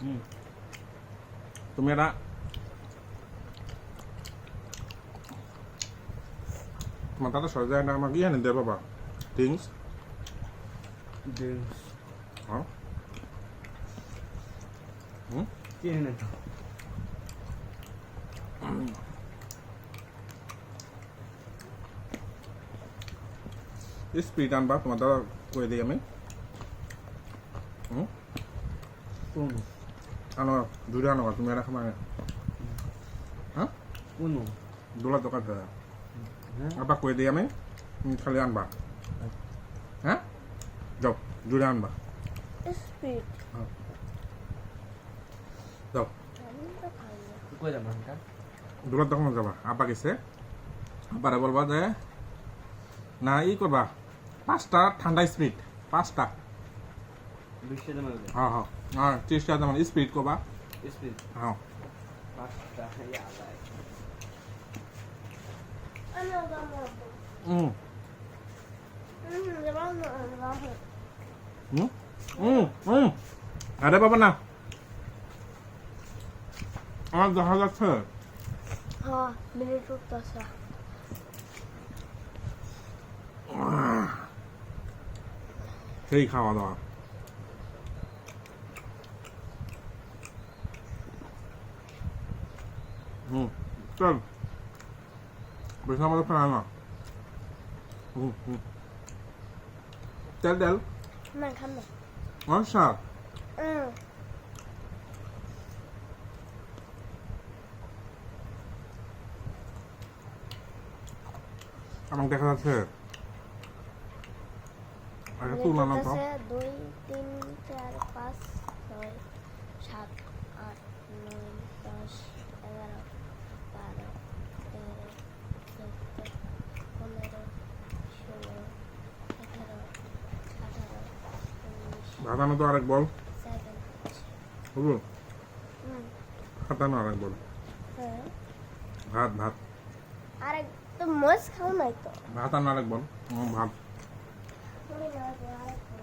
হুম। তুমি এটা তাতে সরে যায় না আমাকে ইয়ে নিতে বাবা। থিংস ড্রিঙ্কস হ্যাঁ। কি এনে তো। স্পিড আনবা তোমার দাদা করে দিই আমি। হুম? কোন? আনো দুইটা আনো তুমি এটা খামা হ্যাঁ? কোন? দোলা দোকান থেকে। হ্যাঁ? আবার করে দিই আমি খালি আনবা। হ্যাঁ? যাও জুড়ে আনবা। স্পিড যাও আমি তো খাই না কই যাবেন এটা দোলার দোকানে যাবা। আপা গেছে। আপারে বলবা যে না ই করবা। পাঁচটা ঠান্ডা স্পিড পাঁচটা। হ্যাঁ হ্যাঁ। হ্যাঁ স্পিড হ্যাঁ। হুম হুম যেমন রাহু হুম হুম হুম আরে বাবা না। আমার দেখা যাচ্ছে। হ্যাঁ মিনিট উঠতেছে সেই খাওয়া দাওয়া হুম চল বেশি আমাদের ফেলা না হুম হুম তেল তেল আচ্ছা আমাকে দেখা যাচ্ছে তুল না তো দুই তিন চার পাঁচ ছয় সাত আট নয় দশ এগারো বারো তেরো চোদ্দ পনেরো ষোলো সতেরো আঠারো উনিশ ভাতানো তো আরেক বল। হুম হাতানো আরেক বল। হ্যাঁ। ভাত ভাত। আরেক তো মাছ খাও নাই তো। ভাত আনো আরেক বল। হুম, ভাত মনে না হয় আরেক খাও।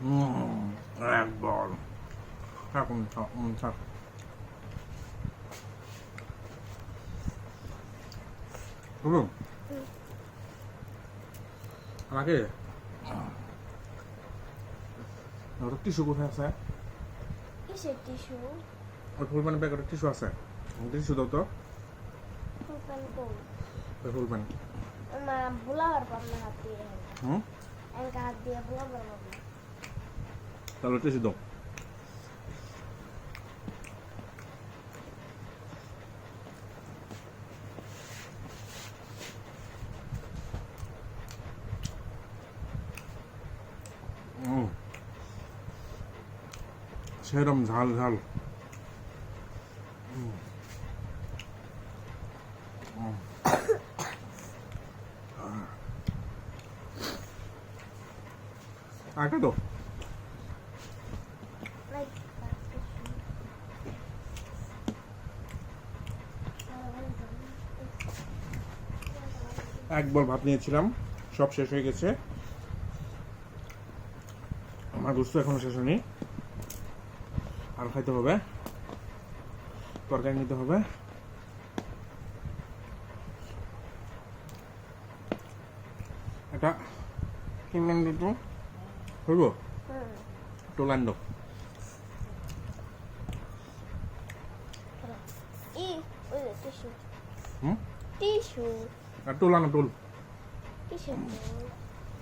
হুম, এক বল থাকুন থাকুন থাক বুঝলো আমাকে ওটা টিস্যু কোথায় আছে? কিসের টিস্যু ওই ফুলপানি প্যাকেটের টিস্যু আছে। টিস্যু দাও তো ফুলপান কোন ওই ফুলপানি না ভুলাবার পার না হাত। দিয়ে হুম? এনকা হাত দিয়ে ভুলাবার পার না তাহলে টিস্যু দাও হুম সেরম ঝাল ঝাল। হুম। তো লাইক এক বল ভাত নিয়েছিলাম, সব শেষ হয়ে গেছে আমার গুস্ত এখনও শেষ হয়নি আর খাইতে হবে। তরকারি নিতে হবে। এটা কিনলেন দুটো হইব? টোলান্ড হুম? টিস্যু। আর টোলানো টোল। কিসের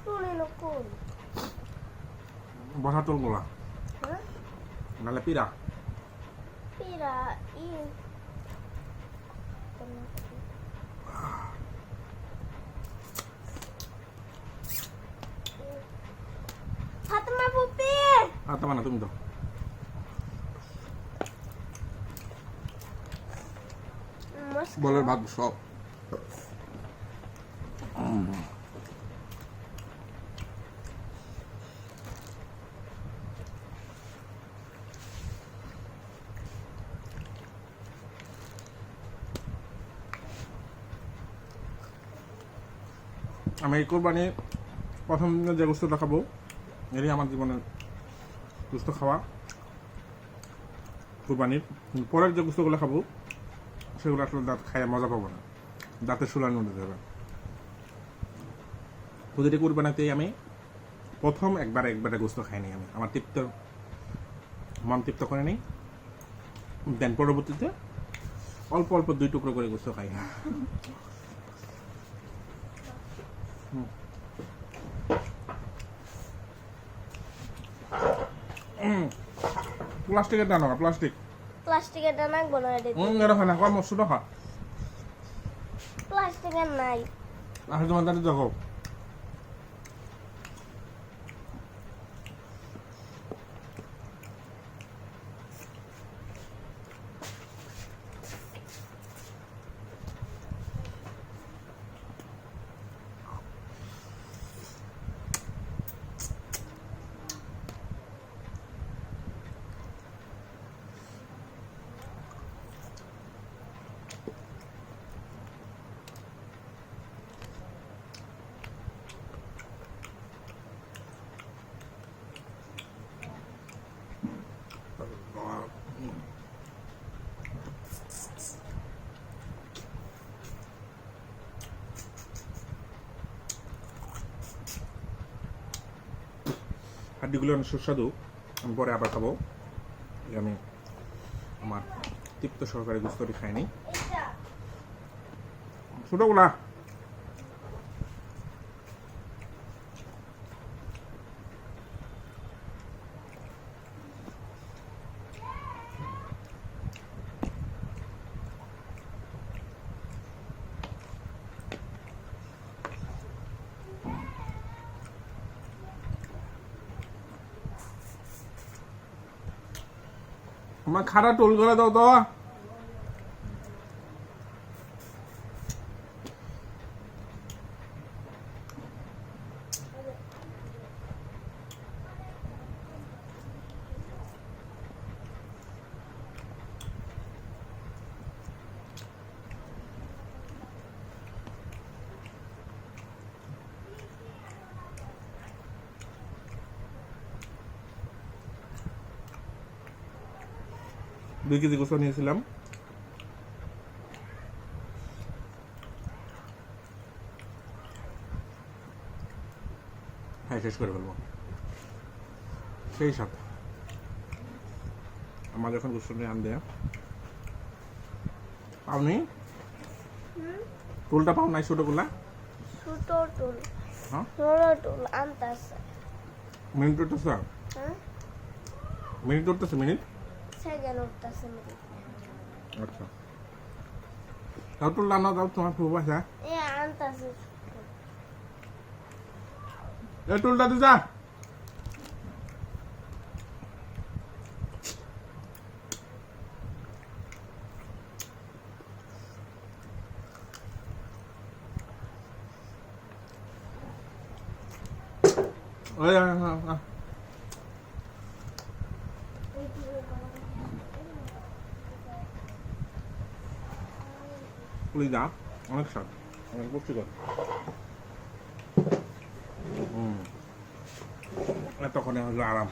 টোল কোন? বসা টোলগুলা। হ্যাঁ? নাহলে পিরা পিরা ই ফাতেমা পুপি আর তোমার না তুমি তো আমি এই কোরবানি প্রথম দিনে যে গোস্তটা খাব, এরই আমার জীবনের গোস্ত খাওয়া। কোরবানির পরের যে গোস্তগুলো খাব, সেগুলো আসলে দাঁত খাইয়ে মজা পাবো না। দাঁতের শুলার মধ্যে যাবে। প্রতিটি কোরবানিতেই আমি প্রথম একবার একবারে গোস্ত খাইনি আমি। আমার তৃপ্ত, মন তৃপ্ত করে নিই। দেন পরবর্তীতে অল্প অল্প দুই টুকরো করে গোস্ত খাই। প্লাস্টিকের দানো প্লাস্টিক প্লাস্টিকের দানা গোনা রেডি হুম এরকম না কম ছোটো খা প্লাস্টিকের নাই। আর তোমার দাঁড়িয়ে দেখো। হাড্ডিগুলো অনেক সুস্বাদু। আমি পরে আবার খাব। আমি আমার তৃপ্ত সহকারে গুস্তটি খাইনি। এটা ছোটোগুলা আমার খারা টোল করে দাও তো দুই কেজি গোসল নিয়েছিলাম। হ্যাঁ শেষ করে ফেলব। সেই সাথে। আমার যখন গোসল নিয়ে আনবে। পাওনি? টুলটা পাও নাই ছোটো টুল? হ্যাঁ? ছোটো টুল আনতাছে মিনিট উঠতেছে? হ্যাঁ? Minute minute? সেকেন্ড উঠতেছে আচ্ছা। তাও দাও তোমার খুব আছে এ আনতাছে। এ টুলটা দি পুলিদা অনেক স্বাদ। অনেক পুষ্টিকর। হুম। এতক্ষণে হলো আরাম।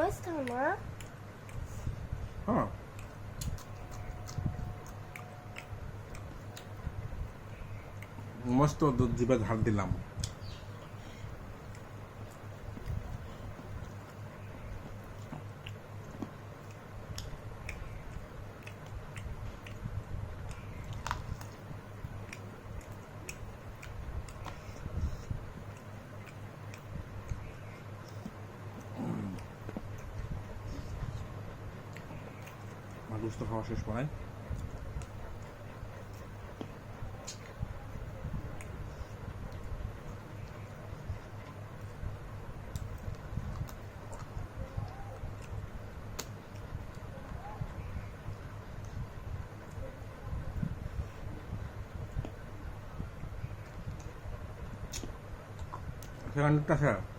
Mama's stomach. Huh. মস্ত দুধ দিবা ধার দিলাম গোস্ত খাওয়া শেষ করায় সেখানটা স্যার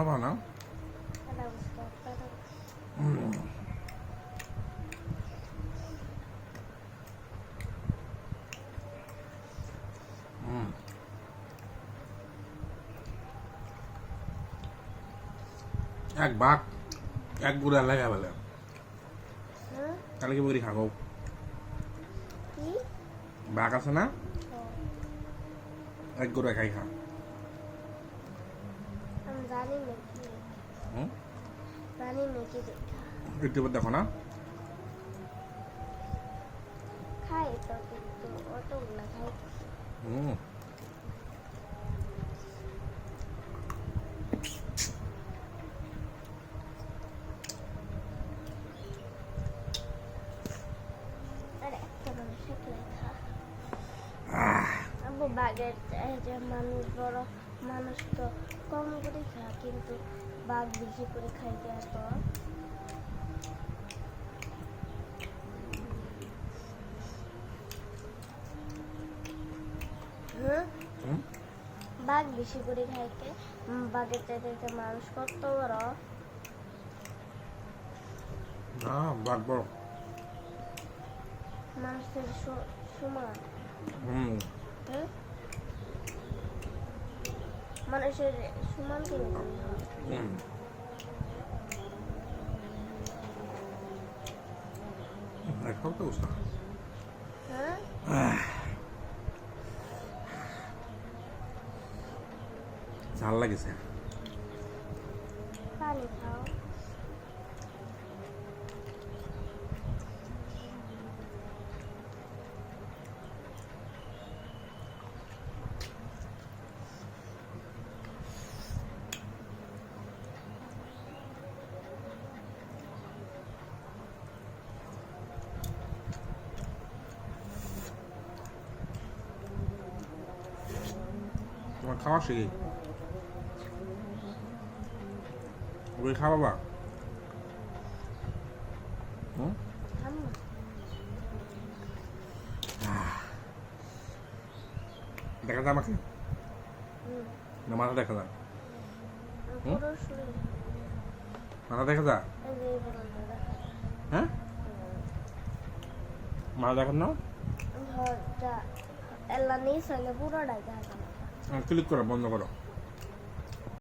খাবা না? এক বাঘ এক বুড়া লাগা। বলে কালকে বুড়ি খাব। বাঘ আছে না? এক গুড়া খাই খা। কি দেখা। না। হুম। একটা মানুষ বড় মানুষ তো কম করে কিন্তু বাঘ বেশি করে খাইতে এত হুম হুম? বাঘ বেশি করে খাইতে বাঘের চাইতে মানুষ কত বড় না বাঘ বড়। মানুষের স- সমান। হুম। হুম? মানুষের সমান কেন হুম। ভালো লাগেছে পানি খাও তোমার খাওয়া শিখি ওই খাওয়া বা হুম? আম্মা দেখা যায় আমাকে। না, মাথা দেখা হুম? মাথা দেখা যায় যে দেখা। হ্যাঁ? মাথা দেখেন না। ধর, যা এল্লা নিয়ে চলে পুরোটাই দেখা যায় ক্লিক করো বন্ধ করো